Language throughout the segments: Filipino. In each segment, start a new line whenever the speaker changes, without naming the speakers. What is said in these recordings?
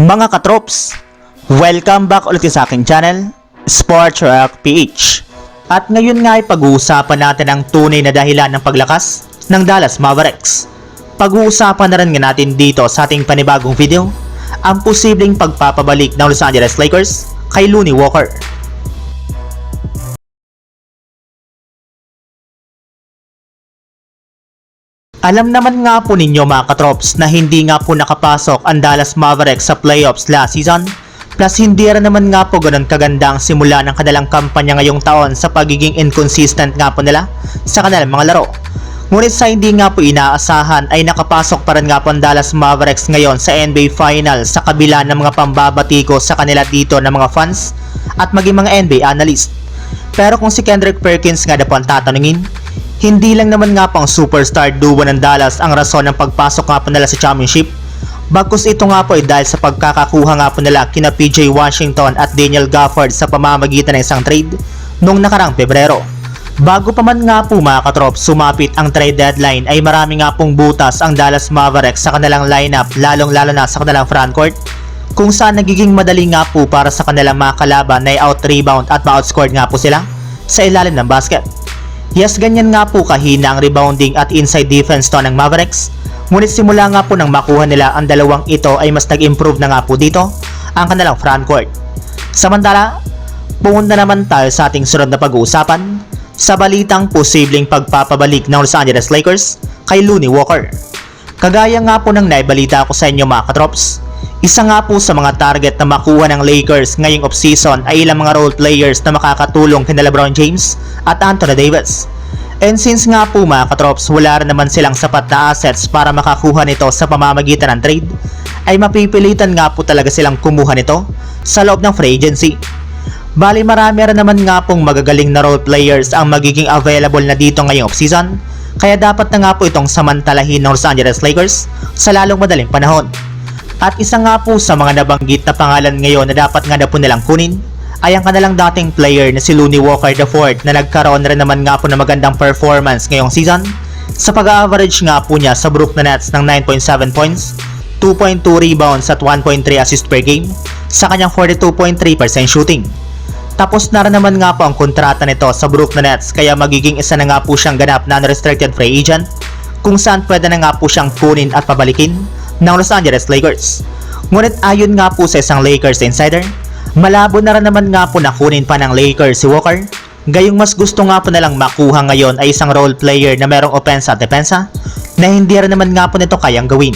Mga katrops, welcome back ulit sa aking channel, Sports Rock PH. At ngayon nga ay pag-uusapan natin ang tunay na dahilan ng paglakas ng Dallas Mavericks. Pag-uusapan na rin nga natin dito sa ating panibagong video, ang posibleng pagpapabalik ng Los Angeles Lakers kay Looney Walker. Alam naman nga po ninyo mga katrops na hindi nga po nakapasok ang Dallas Mavericks sa playoffs last season. Plus hindi rin naman nga po ganun kaganda ang simula ng kanilang kampanya ngayong taon sa pagiging inconsistent nga po nila sa kanilang mga laro. Ngunit sa hindi nga po inaasahan ay nakapasok pa rin nga po ang Dallas Mavericks ngayon sa NBA Finals sa kabila ng mga pambabatiko sa kanila dito ng mga fans at maging mga NBA analyst. Pero kung si Kendrick Perkins nga na po ang tatanungin, hindi lang naman nga pang superstar duo ng Dallas ang rason ng pagpasok nga po nila sa championship. Bagkus ito nga po ay dahil sa pagkakakuha nga po nila kina PJ Washington at Daniel Gafford sa pamamagitan ng isang trade noong nakarang Pebrero. Bago pa man nga po mga katrop sumapit ang trade deadline ay marami nga pong butas ang Dallas Mavericks sa kanilang lineup lalong lalo na sa kanilang frontcourt kung saan nagiging madali nga po para sa kanilang mga kalaban na out rebound at ma-outscored nga po sila sa ilalim ng basket. Yes, ganyan nga po kahina ang rebounding at inside defense to ng Mavericks. Ngunit simula nga po nang makuha nila ang dalawang ito ay mas nag-improve na nga po dito ang kanilang frontcourt. Samantala, pumunta naman tayo sa ating sunod na pag-uusapan sa balitang posibleng pagpapabalik ng Los Angeles Lakers kay Looney Walker. Kagaya nga po ng naibalita ko sa inyo mga katrops, isa nga po sa mga target na makuha ng Lakers ngayong offseason ay ilang mga role players na makakatulong kina LeBron James at Anthony Davis. And since nga po mga katrops wala rin naman silang sapat na assets para makakuha nito sa pamamagitan ng trade, ay mapipilitan nga po talaga silang kumuha nito sa loob ng free agency. Bali marami rin naman nga pong magagaling na role players ang magiging available na dito ngayong offseason, kaya dapat na nga po itong samantalahin ng Los Angeles Lakers sa lalong madaling panahon. At isa nga po sa mga nabanggit na pangalan ngayon na dapat nga na po nilang kunin ay ang kanilang dating player na si Looney Walker IV na nagkaroon rin naman nga po ng magandang performance ngayong season sa pag-average nga po niya sa Brooklyn Nets ng 9.7 points, 2.2 rebounds at 1.3 assist per game sa kanyang 42.3% shooting. Tapos na rin naman nga po ang kontrata nito sa Brooklyn Nets kaya magiging isa na nga po siyang ganap na unrestricted free agent kung saan pwede na nga po siyang kunin at pabalikin ng Los Angeles Lakers. Ngunit ayon nga po sa isang Lakers insider, malabo na rin naman nga po na kunin pa ng Lakers si Walker. Gayong mas gusto nga po nalang makuha ngayon ay isang role player na merong opensa at depensa na hindi rin naman nga po nito kayang gawin.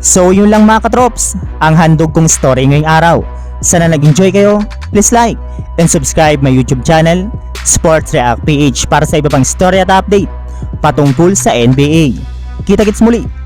So yun lang mga katrops, ang handog kong story ngayong araw. Sana nag-enjoy kayo, please like and subscribe my YouTube channel, Sports React PH para sa iba pang story at update patungkol sa NBA. Kita-kits muli